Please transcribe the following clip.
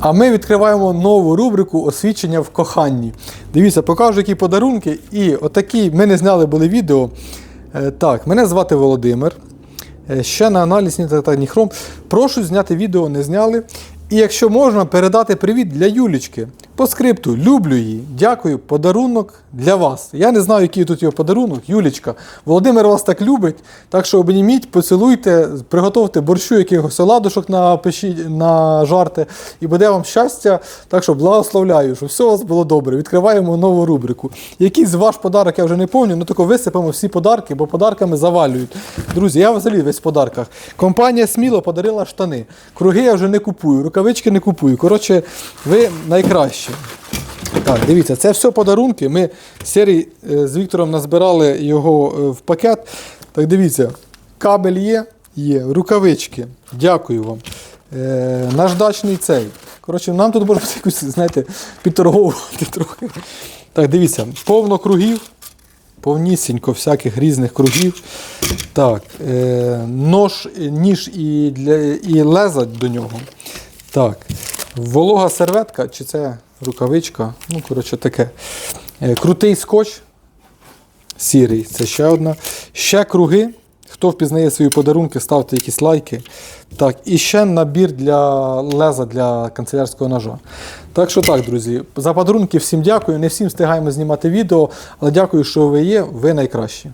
А ми відкриваємо нову рубрику освічення в коханні. Дивіться, покажу, які подарунки. І отакі ми не зняли були відео. Е, Так, мене звати Володимир. Е, Ще на аналіз нітратаніхром. Прошу зняти відео, не зняли. І якщо можна, передати привіт для Юлічки. По скрипту, люблю її. Дякую, подарунок для вас. Я не знаю, який тут його подарунок. Юлічка. Володимир вас так любить. Так що обніміть, поцілуйте, приготуйте борщу, якихось оладушок на печі, на жарти. І буде вам щастя. Так що благословляю, щоб все у вас було добре. Відкриваємо нову рубрику. Який з ваш подарок я вже не пам'ятаю, ну тако висипемо всі подарки, бо подарками завалюють. Друзі, я взагалі весь в подарках. Компанія Сміло подарила штани. Круги я вже не купую, рукавички не купую. Коротше, ви найкращі. Так, дивіться, це все подарунки. Ми з е, з Віктором назбирали його е, в пакет. Так дивіться, кабель є, є, рукавички. Дякую вам. Е, наждачний цей. Коротше, нам тут може якусь, знаєте, підторговувати трохи. Так, дивіться, повно кругів, повнісінько всяких різних кругів. Так, е, нож, ніж і, для, і леза до нього. Так, волога серветка, чи це рукавичка? Ну, коротше, таке. Е, крутий скотч. Сірий, це ще одна. Ще круги. Хто впізнає свої подарунки, ставте якісь лайки. Так, і ще набір для леза для канцелярського ножа. Так що так, друзі, за подарунки всім дякую. Не всім встигаємо знімати відео, але дякую, що ви є. Ви найкращі.